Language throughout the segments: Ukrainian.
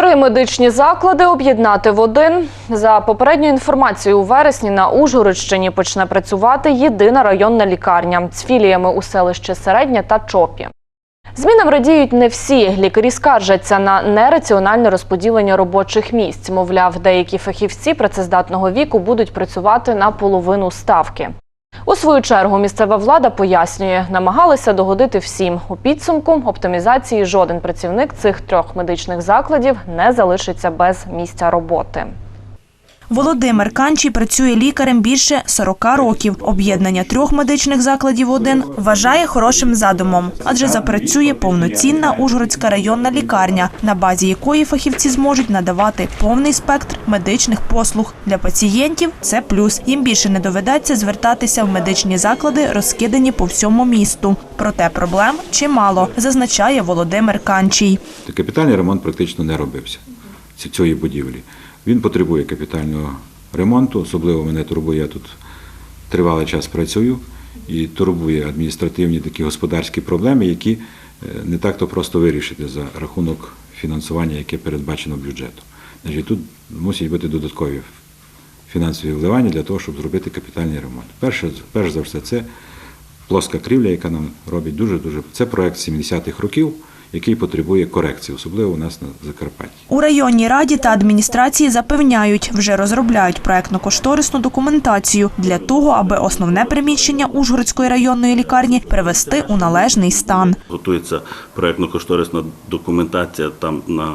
Три медичні заклади об'єднати в один. За попередньою інформацією, у вересні на Ужгородщині почне працювати єдина районна лікарня з філіями у селищі Середня та Чопі. Змінам радіють не всі. Лікарі скаржаться на нераціональне розподілення робочих місць. Мовляв, деякі фахівці працездатного віку будуть працювати на половину ставки. У свою чергу місцева влада пояснює, намагалися догодити всім. У підсумку оптимізації жоден працівник цих трьох медичних закладів не залишиться без місця роботи. Володимир Канчий працює лікарем більше 40 років. Об'єднання трьох медичних закладів в один вважає хорошим задумом, адже запрацює повноцінна Ужгородська районна лікарня, на базі якої фахівці зможуть надавати повний спектр медичних послуг для пацієнтів. Це плюс. Їм більше не доведеться звертатися в медичні заклади, розкидані по всьому місту. Проте проблем чимало, зазначає Володимир Канчий. Та Капітальний ремонт практично не робився цієї будівлі. Він потребує капітального ремонту, особливо мене турбує я тут тривалий час працюю і турбує адміністративні такі господарські проблеми, які е, не так-то просто вирішити за рахунок фінансування, яке передбачено бюджетом. Значить, тут мусять бути додаткові фінансові вливання для того, щоб зробити капітальний ремонт. Перше, перш за все, це плоска крівля, яка нам робить дуже-дуже. Це проект 70-х років, який потребує корекції, особливо у нас на Закарпатті. У районній раді та адміністрації запевняють, вже розробляють проектно-кошторисну документацію для того, аби основне приміщення Ужгородської районної лікарні привести у належний стан. Готується проєктно-кошторисна документація там на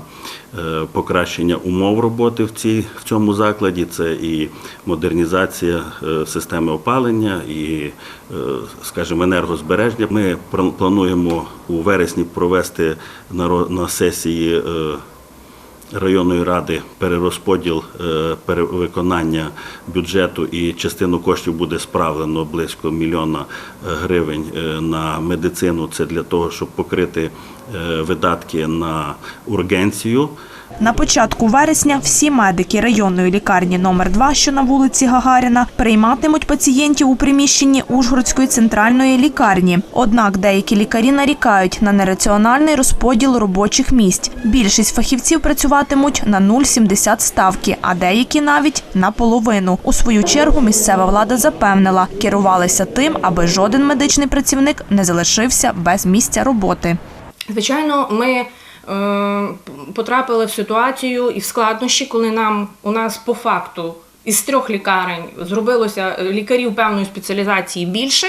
е, покращення умов роботи в, цій, в цьому закладі. Це і модернізація е, системи опалення, і, е, скажімо, енергозбереження. Ми плануємо у вересні провести на, сесії. Районної ради перерозподіл е, перевиконання бюджету і частину коштів буде справлено близько мільйона е, гривень е, на медицину. Це для того, щоб покрити видатки на ургенцію. На початку вересня всі медики районної лікарні номер 2 що на вулиці Гагаріна, прийматимуть пацієнтів у приміщенні Ужгородської центральної лікарні. Однак деякі лікарі нарікають на нераціональний розподіл робочих місць. Більшість фахівців працюватимуть на 0,70 ставки, а деякі навіть на половину. У свою чергу місцева влада запевнила, керувалися тим, аби жоден медичний працівник не залишився без місця роботи. Звичайно, ми е, потрапили в ситуацію і в складнощі, коли нам у нас по факту із трьох лікарень зробилося лікарів певної спеціалізації більше,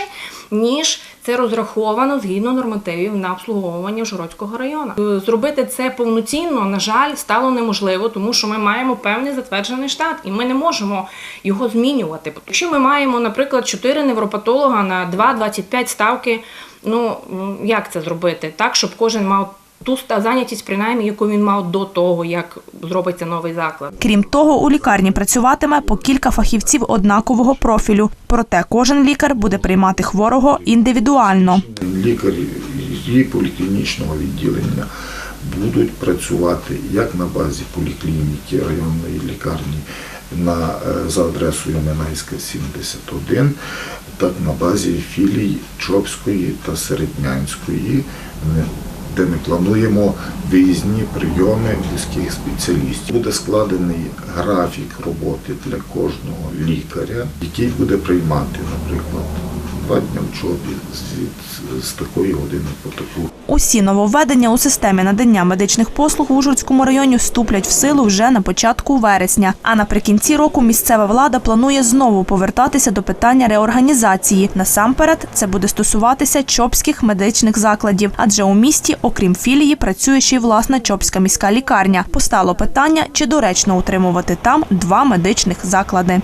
ніж це розраховано згідно нормативів на обслуговування Жородського району. Е, Зробити це повноцінно, на жаль, стало неможливо, тому що ми маємо певний затверджений штат, і ми не можемо його змінювати. Якщо ми маємо, наприклад, 4 невропатолога на 2-25 ставки, ну як це зробити? Так, щоб кожен мав ту зайнятість, принаймні, яку він мав до того, як зробиться новий заклад. Крім того, у лікарні працюватиме по кілька фахівців однакового профілю. Проте кожен лікар буде приймати хворого індивідуально. лікарі її поліклінічного відділення будуть працювати як на базі поліклініки районної лікарні на, е, за адресою Минайська 71, так на базі філій Чопської та Середнянської, де ми плануємо виїзні прийоми близьких спеціалістів. Буде складений графік роботи для кожного лікаря, який буде приймати, наприклад, два чобі з, з такої години по таку. Усі нововведення у системі надання медичних послуг в Ужгородському районі вступлять в силу вже на початку вересня. А наприкінці року місцева влада планує знову повертатися до питання реорганізації. Насамперед, це буде стосуватися чопських медичних закладів, адже у місті, окрім філії, працює ще й власна чопська міська лікарня. Постало питання, чи доречно утримувати там два медичних заклади.